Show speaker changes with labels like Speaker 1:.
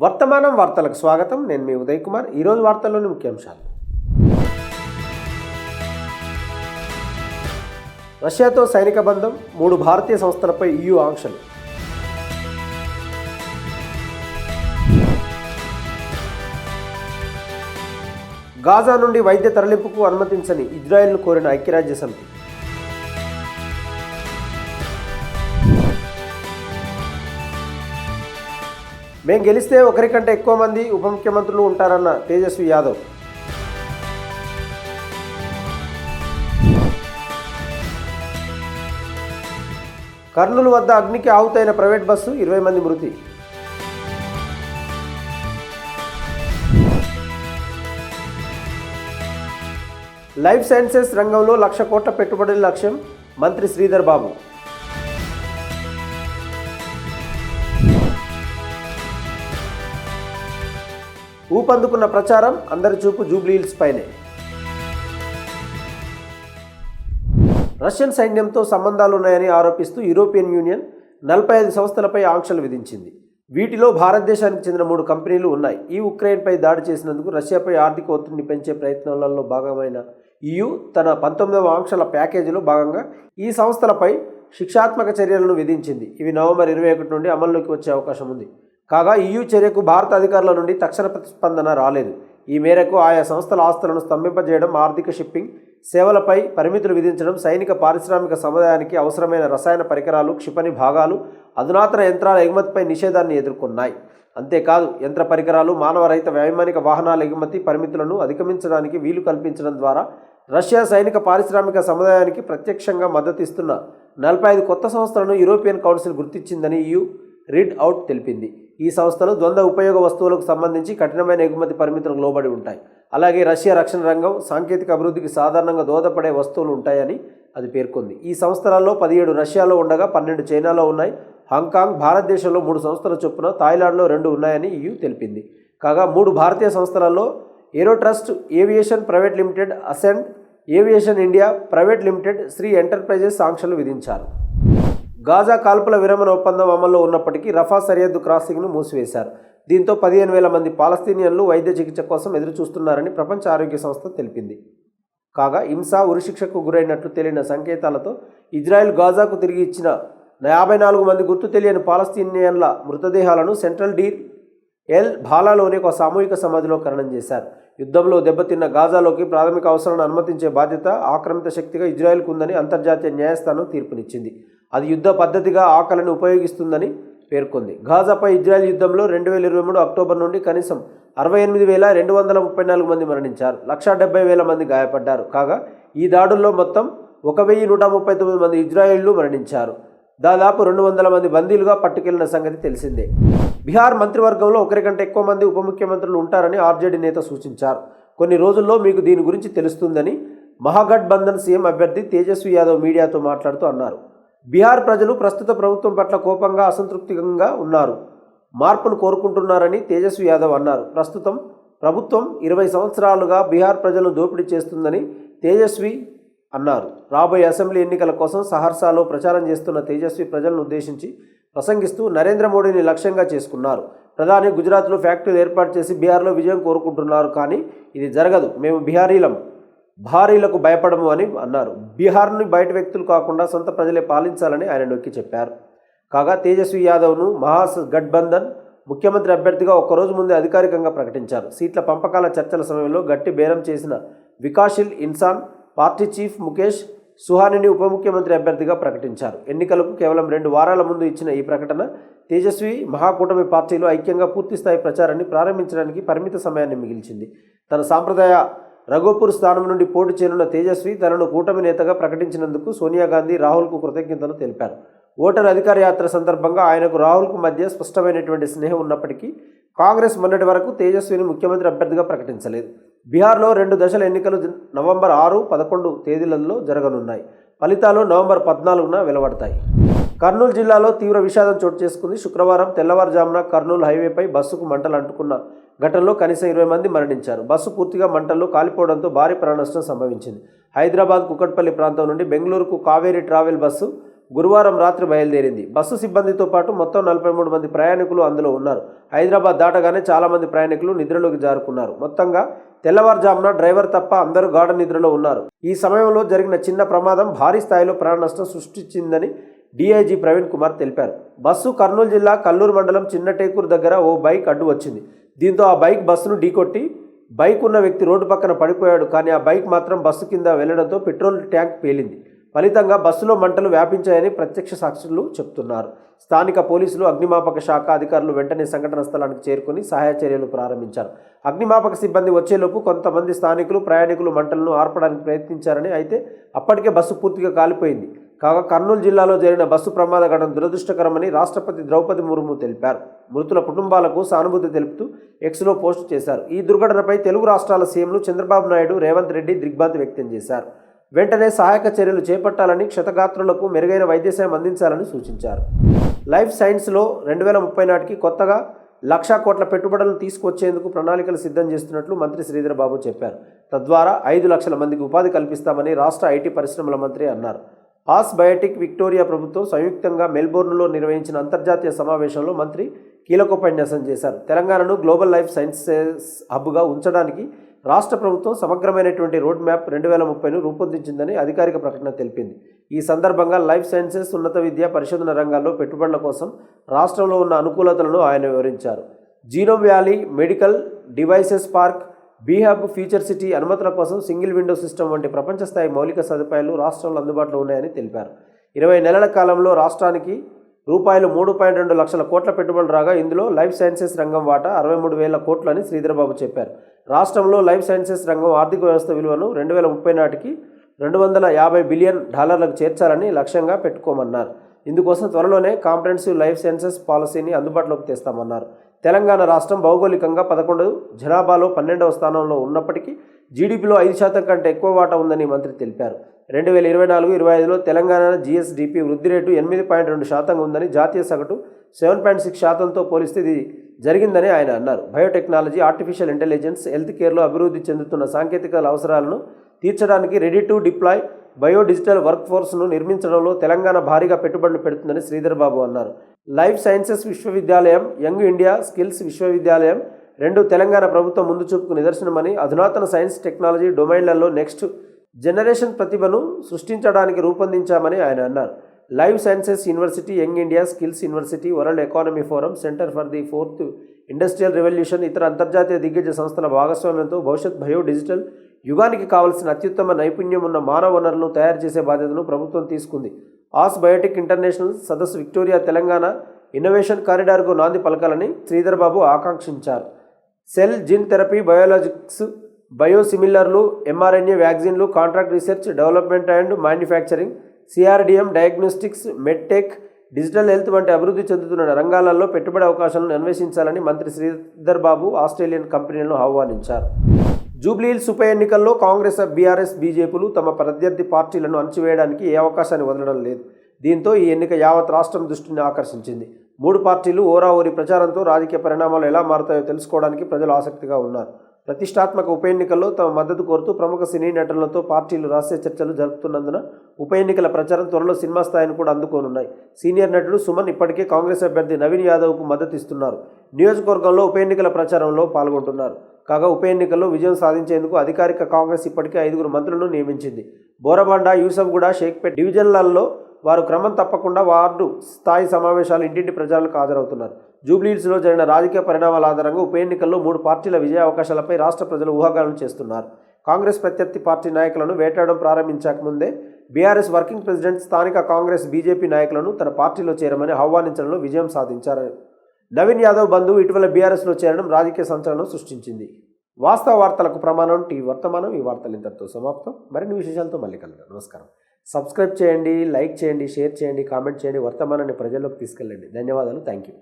Speaker 1: వర్తమానం వార్తలకు స్వాగతం. నేను మీ ఉదయ్ కుమార్. ఈరోజు వార్తల్లోని ముఖ్యాంశాలు. రష్యాతో సైనిక బంధం మూడు భారతీయ సంస్థలపై ఈయూ ఆంక్షలు. గాజా నుండి వైద్య తరలింపుకు అనుమతించని ఇజ్రాయెల్ను కోరిన ఐక్యరాజ్య సమితి. మేము గెలిస్తే ఒకరికంటే ఎక్కువ మంది ఉప ముఖ్యమంత్రులు ఉంటారన్న తేజస్వి యాదవ్. కర్నూలు వద్ద అగ్నికి ఆహుతైన ప్రైవేట్ బస్సు ఇరవై మంది మృతి. లైఫ్ సైన్సెస్ రంగంలో లక్ష కోట్ల పెట్టుబడుల లక్ష్యం మంత్రి శ్రీధర్ బాబు. ఊపందుకున్న ప్రచారం అందరి చూపు జూబ్లీహిల్స్ పైనే. రష్యన్ సైన్యంతో సంబంధాలున్నాయని ఆరోపిస్తూ యూరోపియన్ యూనియన్ నలభై ఐదు సంస్థలపై ఆంక్షలు విధించింది. వీటిలో భారతదేశానికి చెందిన మూడు కంపెనీలు ఉన్నాయి. ఈ ఉక్రెయిన్పై దాడి చేసినందుకు రష్యాపై ఆర్థిక ఒత్తిడిని పెంచే ప్రయత్నాలలో భాగమైన ఇయు తన పంతొమ్మిదవ ఆంక్షల ప్యాకేజీలో భాగంగా ఈ సంస్థలపై శిక్షాత్మక చర్యలను విధించింది. ఇవి నవంబర్ ఇరవై ఒకటి నుండి అమల్లోకి వచ్చే అవకాశం ఉంది. కాగా ఈయూ చర్యకు భారత అధికారుల నుండి తక్షణ ప్రతిస్పందన రాలేదు. ఈ మేరకు ఆయా సంస్థల ఆస్తులను స్తంభింపజేయడం ఆర్థిక షిప్పింగ్ సేవలపై పరిమితులు విధించడం సైనిక పారిశ్రామిక సముదాయానికి అవసరమైన రసాయన పరికరాలు క్షిపణి భాగాలు అధునాతన యంత్రాల ఎగుమతిపై నిషేధాన్ని ఎదుర్కొన్నాయి. అంతేకాదు యంత్ర పరికరాలు మానవరహిత వైమానిక వాహనాల ఎగుమతి పరిమితులను అధిగమించడానికి వీలు కల్పించడం ద్వారా రష్యా సైనిక పారిశ్రామిక సముదాయానికి ప్రత్యక్షంగా మద్దతిస్తున్న నలభై ఐదు కొత్త సంస్థలను యూరోపియన్ కౌన్సిల్ గుర్తించిందని యు రీడ్ అవుట్ తెలిపింది. ఈ సంస్థలు ద్వంద్వ ఉపయోగ వస్తువులకు సంబంధించి కఠినమైన ఎగుమతి పరిమితులకు లోబడి ఉంటాయి. అలాగే రష్యా రక్షణ రంగం సాంకేతిక అభివృద్ధికి సాధారణంగా దోహదపడే వస్తువులు ఉంటాయని అది పేర్కొంది. ఈ సంస్థలలో పదిహేడు రష్యాలో ఉండగా పన్నెండు చైనాలో ఉన్నాయి. హాంకాంగ్ భారతదేశంలో మూడు సంస్థల చొప్పున థాయిలాండ్లో రెండు ఉన్నాయని ఇయు తెలిపింది. కాగా మూడు భారతీయ సంస్థలలో aero trust aviation private limited ascend aviation India private limited Shri enterprises ఆంక్షలు విధించారు. గాజా కాల్పుల విరమణ ఒప్పందం అమల్లో ఉన్నప్పటికీ రఫా సరిహద్దు క్రాసింగ్ను మూసివేశారు. దీంతో పదిహేను వేల మంది పాలస్తీనియన్లు వైద్య చికిత్స కోసం ఎదురుచూస్తున్నారని ప్రపంచ ఆరోగ్య సంస్థ తెలిపింది. కాగా హింస ఉరిశిక్షకు గురైనట్లు తేలిన సంకేతాలతో ఇజ్రాయెల్ గాజాకు తిరిగి ఇచ్చిన యాభై నాలుగు మంది గుర్తు తెలియని పాలస్తీనియన్ల మృతదేహాలను సెంట్రల్ డీర్ ఎల్ భాలాలోని ఒక సామూహిక సమాధిలో ఖననం చేశారు. యుద్ధంలో దెబ్బతిన్న గాజాలోకి ప్రాథమిక అవసరాలను అనుమతించే బాధ్యత ఆక్రమిత శక్తిగా ఇజ్రాయెల్కు ఉందని అంతర్జాతీయ న్యాయస్థానం తీర్పునిచ్చింది. అది యుద్ధ పద్ధతిగా ఆకలిని ఉపయోగిస్తుందని పేర్కొంది. గాజాపై ఇజ్రాయెల్ యుద్ధంలో రెండు వేల ఇరవై మూడు అక్టోబర్ నుండి కనీసం అరవై ఎనిమిది వేల రెండు వందల ముప్పై నాలుగు మంది మరణించారు. లక్షా డెబ్బై వేల మంది గాయపడ్డారు. కాగా ఈ దాడుల్లో మొత్తం ఒక వెయ్యి నూట ముప్పై తొమ్మిది మంది ఇజ్రాయెళ్ళు మరణించారు. దాదాపు రెండు వందల మంది బందీలుగా పట్టుకెళ్ళిన సంగతి తెలిసిందే. బీహార్ మంత్రివర్గంలో ఒకరికంటే ఎక్కువ మంది ఉప ముఖ్యమంత్రులు ఉంటారని ఆర్జేడీ నేత సూచించారు. కొన్ని రోజుల్లో మీకు దీని గురించి తెలుస్తుందని మహాగఠబంధన్ సీఎం అభ్యర్థి తేజస్వి యాదవ్ మీడియాతో మాట్లాడుతూ అన్నారు. బీహార్ ప్రజలు ప్రస్తుత ప్రభుత్వం పట్ల కోపంగా అసంతృప్తిగా ఉన్నారు. మార్పును కోరుకుంటున్నారని తేజస్వి యాదవ్ అన్నారు. ప్రస్తుతం ప్రభుత్వం ఇరవై సంవత్సరాలుగా బీహార్ ప్రజలను దోపిడీ చేస్తుందని తేజస్వి అన్నారు. రాబోయే అసెంబ్లీ ఎన్నికల కోసం సహర్సాలో ప్రచారం చేస్తున్న తేజస్వి ప్రజలను ఉద్దేశించి ప్రసంగిస్తూ నరేంద్ర మోడీని లక్ష్యంగా చేసుకున్నారు. ప్రధాని గుజరాత్లో ఫ్యాక్టరీలు ఏర్పాటు చేసి బీహార్లో విజయం కోరుకుంటున్నారు కానీ ఇది జరగదు. మేము బీహారీలం. భారీలకు భయపడము అని అన్నారు. బీహార్ని బయట వ్యక్తులు కాకుండా సొంత ప్రజలే పాలించాలని ఆయన నొక్కి చెప్పారు. కాగా తేజస్వి యాదవ్ను మహాస్ గఠ్బంధన్ ముఖ్యమంత్రి అభ్యర్థిగా ఒక్కరోజు ముందే అధికారికంగా ప్రకటించారు. సీట్ల పంపకాల చర్చల సమయంలో గట్టి బేరం చేసిన వికాశిల్ ఇన్సాన్ పార్టీ చీఫ్ ముఖేష్ సుహానిని ఉప ముఖ్యమంత్రి అభ్యర్థిగా ప్రకటించారు. ఎన్నికలకు కేవలం రెండు వారాల ముందు ఇచ్చిన ఈ ప్రకటన తేజస్వి మహాకూటమి పార్టీలో ఐక్యంగా పూర్తిస్థాయి ప్రచారాన్ని ప్రారంభించడానికి పరిమిత సమయాన్ని మిగిల్చింది. తన సాంప్రదాయ రఘోపూర్ స్థానం నుండి పోటీ చేయనున్న తేజస్వి తనను కూటమి నేతగా ప్రకటించినందుకు సోనియా గాంధీ రాహుల్కు కృతజ్ఞతలు తెలిపారు. ఓటర్ అధికార యాత్ర సందర్భంగా ఆయనకు రాహుల్కు మధ్య స్పష్టమైనటువంటి స్నేహం ఉన్నప్పటికీ కాంగ్రెస్ మొన్నటి వరకు తేజస్విని ముఖ్యమంత్రి అభ్యర్థిగా ప్రకటించలేదు. బీహార్లో రెండు దశల ఎన్నికలు నవంబర్ ఆరు పదకొండు తేదీలలో జరగనున్నాయి. ఫలితాలు నవంబర్ పద్నాలుగున వెలువడతాయి. కర్నూలు జిల్లాలో తీవ్ర విషాదం చోటు చేసుకుంది. శుక్రవారం తెల్లవారుజామున కర్నూలు హైవేపై బస్సుకు మంటలు అంటుకున్న ఘటనలో కనీసం ఇరవై మంది మరణించారు. బస్సు పూర్తిగా మంటల్లో కాలిపోవడంతో భారీ ప్రాణనష్టం సంభవించింది. హైదరాబాద్ కుక్కట్పల్లి ప్రాంతం నుండి బెంగళూరుకు కావేరీ ట్రావెల్ బస్సు గురువారం రాత్రి బయలుదేరింది. బస్సు సిబ్బందితో పాటు మొత్తం నలభై మూడు మంది ప్రయాణికులు అందులో ఉన్నారు. హైదరాబాద్ దాటగానే చాలామంది ప్రయాణికులు నిద్రలోకి జారుకున్నారు. మొత్తంగా తెల్లవారుజామున డ్రైవర్ తప్ప అందరూ గాఢ నిద్రలో ఉన్నారు. ఈ సమయంలో జరిగిన చిన్న ప్రమాదం భారీ స్థాయిలో ప్రాణనష్టం సృష్టించిందని డీఐజీ ప్రవీణ్ కుమార్ తెలిపారు. బస్సు కర్నూలు జిల్లా కల్లూరు మండలం చిన్నటేకూరు దగ్గర ఓ బైక్ అడ్డు వచ్చింది. దీంతో ఆ బైక్ బస్సును ఢీకొట్టి బైక్ ఉన్న వ్యక్తి రోడ్డు పక్కన పడిపోయాడు. కానీ ఆ బైక్ మాత్రం బస్సు కింద వెళ్ళడంతో పెట్రోల్ ట్యాంక్ పేలింది. ఫలితంగా బస్సులో మంటలు వ్యాపించాయని ప్రత్యక్ష సాక్షులు చెప్తున్నారు. స్థానిక పోలీసులు అగ్నిమాపక శాఖ అధికారులు వెంటనే సంఘటన స్థలానికి చేరుకుని సహాయ చర్యలు ప్రారంభించారు. అగ్నిమాపక సిబ్బంది వచ్చేలోపు కొంతమంది స్థానికులు ప్రయాణికులు మంటలను ఆర్పడానికి ప్రయత్నించారని అయితే అప్పటికే బస్సు పూర్తిగా కాలిపోయింది. కాగా కర్నూలు జిల్లాలో జరిగిన బస్సు ప్రమాద ఘటన దురదృష్టకరమని రాష్ట్రపతి ద్రౌపది ముర్ము తెలిపారు. మృతుల కుటుంబాలకు సానుభూతి తెలుపుతూ ఎక్స్లో పోస్ట్ చేశారు. ఈ దుర్ఘటనపై తెలుగు రాష్ట్రాల సీఎంలు చంద్రబాబు నాయుడు రేవంత్ రెడ్డి దిగ్భ్రాంతి వ్యక్తం చేశారు. వెంటనే సహాయక చర్యలు చేపట్టాలని క్షతగాత్రులకు మెరుగైన వైద్య సేవ అందించాలని సూచించారు. లైఫ్ సైన్స్లో రెండు వేల ముప్పై నాటికి కొత్తగా లక్షా కోట్ల పెట్టుబడులు తీసుకొచ్చేందుకు ప్రణాళికలు సిద్ధం చేస్తున్నట్లు మంత్రి శ్రీధర్ బాబు చెప్పారు. తద్వారా ఐదు లక్షల మందికి ఉపాధి కల్పిస్తామని రాష్ట్ర ఐటీ పరిశ్రమల మంత్రి అన్నారు. ఆస్బయోటిక్ విక్టోరియా ప్రభుత్వం సంయుక్తంగా మెల్బోర్న్లో నిర్వహించిన అంతర్జాతీయ సమావేశంలో మంత్రి కీలకోపన్యాసం చేశారు. తెలంగాణను గ్లోబల్ లైఫ్ సైన్సెస్ హబ్గా ఉంచడానికి రాష్ట్ర ప్రభుత్వం సమగ్రమైనటువంటి రోడ్ మ్యాప్ రెండు వేల ముప్పైను రూపొందించిందని అధికారిక ప్రకటన తెలిపింది. ఈ సందర్భంగా లైఫ్ సైన్సెస్ ఉన్నత విద్య పరిశోధన రంగాల్లో పెట్టుబడుల కోసం రాష్ట్రంలో ఉన్న అనుకూలతలను ఆయన వివరించారు. Genome valley medical devices park బీహాబ్ future city అనుమతుల కోసం సింగిల్ విండో సిస్టమ్ వంటి ప్రపంచ స్థాయి మౌలిక సదుపాయాలు రాష్ట్రంలో అందుబాటులో ఉన్నాయని తెలిపారు. ఇరవై నెలల కాలంలో రాష్ట్రానికి రూపాయలు మూడు పాయింట్ రెండు లక్షల కోట్ల పెట్టుబడులు రాగా ఇందులో లైఫ్ సైన్సెస్ రంగం వాటా అరవై మూడు వేల కోట్లని శ్రీధరబాబు చెప్పారు. రాష్ట్రంలో లైఫ్ సైన్సెస్ రంగం ఆర్థిక వ్యవస్థ విలువను రెండు వేల ముప్పై నాటికి రెండు వందల యాభై బిలియన్ డాలర్లకు చేర్చాలని లక్ష్యంగా పెట్టుకోమన్నారు. ఇందుకోసం త్వరలోనే కాంప్రహెన్సివ్ లైఫ్ సైన్సెస్ పాలసీని అందుబాటులోకి తెస్తామన్నారు. తెలంగాణ రాష్ట్రం భౌగోళికంగా పదకొండు జనాభాలో పన్నెండవ స్థానంలో ఉన్నప్పటికీ జీడీపీలో ఐదు శాతం కంటే ఎక్కువ వాటా ఉందని మంత్రి తెలిపారు. రెండు వేల ఇరవై నాలుగు ఇరవై ఐదులో తెలంగాణ జీఎస్డీపీ వృద్ధి రేటు ఎనిమిది పాయింట్ రెండు శాతంగా ఉందని జాతీయ సగటు సెవెన్ పాయింట్ సిక్స్ శాతంతో పోలిస్తే ఇది జరిగిందని ఆయన అన్నారు. బయోటెక్నాలజీ ఆర్టిఫిషియల్ ఇంటెలిజెన్స్ హెల్త్ కేర్లో అభివృద్ధి చెందుతున్న సాంకేతికల అవసరాలను తీర్చడానికి ready to deploy bio digital work ఫోర్స్ను నిర్మించడంలో తెలంగాణ భారీగా పెట్టుబడులు పెడుతుందని శ్రీధర్ బాబు అన్నారు. లైఫ్ సైన్సెస్ విశ్వవిద్యాలయం యంగ్ ఇండియా స్కిల్స్ విశ్వవిద్యాలయం రెండు తెలంగాణ ప్రభుత్వం ముందు చూపుకు నిదర్శనమని అధునాతన సైన్స్ టెక్నాలజీ డొమైన్లలో నెక్స్ట్ జనరేషన్ ప్రతిభను సృష్టించడానికి రూపొందించామని ఆయన అన్నారు. Live sciences university young India skills university world economy forum centre for the fourth industrial revolution ఇతర అంతర్జాతీయ దిగ్గజ సంస్థల భాగస్వామ్యంతో భవిష్యత్ బయో డిజిటల్ యుగానికి కావలసిన అత్యుత్తమ నైపుణ్యం ఉన్న మానవ వనరులను తయారు చేసే బాధ్యతను ప్రభుత్వం తీసుకుంది. ఆస్ బయోటిక్ ఇంటర్నేషనల్ సదస్సు విక్టోరియా తెలంగాణ ఇన్నోవేషన్ కారిడార్కు నాంది పలకాలని శ్రీధర్ బాబు ఆకాంక్షించారు. సెల్ జీన్ థెరపీ బయోలాజిక్స్ బయోసిమిలర్లు ఎంఆర్ఎన్ఏ వ్యాక్సిన్లు contract research development and manufacturing CRDM diagnostics medtech digital health వంటి అభివృద్ధి చెందుతున్న రంగాలలో పెట్టుబడి అవకాశాలను అన్వేషించాలని మంత్రి శ్రీధర్ బాబు ఆస్ట్రేలియన్ కంపెనీలను ఆహ్వానించారు. జూబ్లీహిల్స్ ఉప ఎన్నికల్లో కాంగ్రెస్ బీఆర్ఎస్ బీజేపీలు తమ ప్రత్యర్థి పార్టీలను అణచివేయడానికి ఏ అవకాశాన్ని వదలడం లేదు. దీంతో ఈ ఎన్నిక యావత్ రాష్ట్రం దృష్టిని ఆకర్షించింది. మూడు పార్టీలు ఓరాఓరి ప్రచారంతో రాజకీయ పరిణామాలు ఎలా మారుతాయో తెలుసుకోవడానికి ప్రజలు ఆసక్తిగా ఉన్నారు. ప్రతిష్టాత్మక ఉప ఎన్నికల్లో తమ మద్దతు కోరుతూ ప్రముఖ సినీ నటులతో పార్టీలు రహస్య చర్చలు జరుపుతున్నందున ఉప ఎన్నికల ప్రచారం త్వరలో సినిమా స్థాయిని కూడా అందుకోనున్నాయి. సీనియర్ నటుడు సుమన్ ఇప్పటికే కాంగ్రెస్ అభ్యర్థి నవీన్ యాదవ్కు మద్దతు ఇస్తున్నారు. నియోజకవర్గంలో ఉప ఎన్నికల ప్రచారంలో పాల్గొంటున్నారు. కాగా ఉప ఎన్నికల్లో విజయం సాధించేందుకు అధికారిక కాంగ్రెస్ ఇప్పటికే ఐదుగురు మంత్రులను నియమించింది. బోరబండ యూసఫ్గూడ షేక్పేట్ డివిజన్లలో వారు క్రమం తప్పకుండా వార్డు స్థాయి సమావేశాలు ఇంటింటి ప్రజలకు హాజరవుతున్నారు. జూబ్లీహిల్స్లో జరిగిన రాజకీయ పరిణామాల ఆధారంగా ఉప ఎన్నికల్లో మూడు పార్టీల విజయ అవకాశాలపై రాష్ట్ర ప్రజలు ఊహాగానం చేస్తున్నారు. కాంగ్రెస్ ప్రత్యర్థి పార్టీ నాయకులను వేటాడడం ప్రారంభించక ముందే బీఆర్ఎస్ వర్కింగ్ ప్రెసిడెంట్ స్థానిక కాంగ్రెస్ బీజేపీ నాయకులను తన పార్టీలో చేరమని ఆహ్వానించడంలో విజయం సాధించారు. నవీన్ యాదవ్ బంధువు ఇటీవల బీఆర్ఎస్లో చేరడం రాజకీయ సంచలనం సృష్టించింది. వాస్తవ వార్తలకు ప్రమాణం టీవీ వర్తమానం ఈ వార్తలు ఇంతటితో సమాప్తం. మరిన్ని విశేషాలతో మళ్ళీ కలుద్దాం. నమస్కారం. సబ్స్క్రైబ్ చేయండి లైక్ చేయండి షేర్ చేయండి కామెంట్ చేయండి. వర్తమానాన్ని ప్రజల్లోకి తీసుకెళ్ళండి. ధన్యవాదాలు. Thank you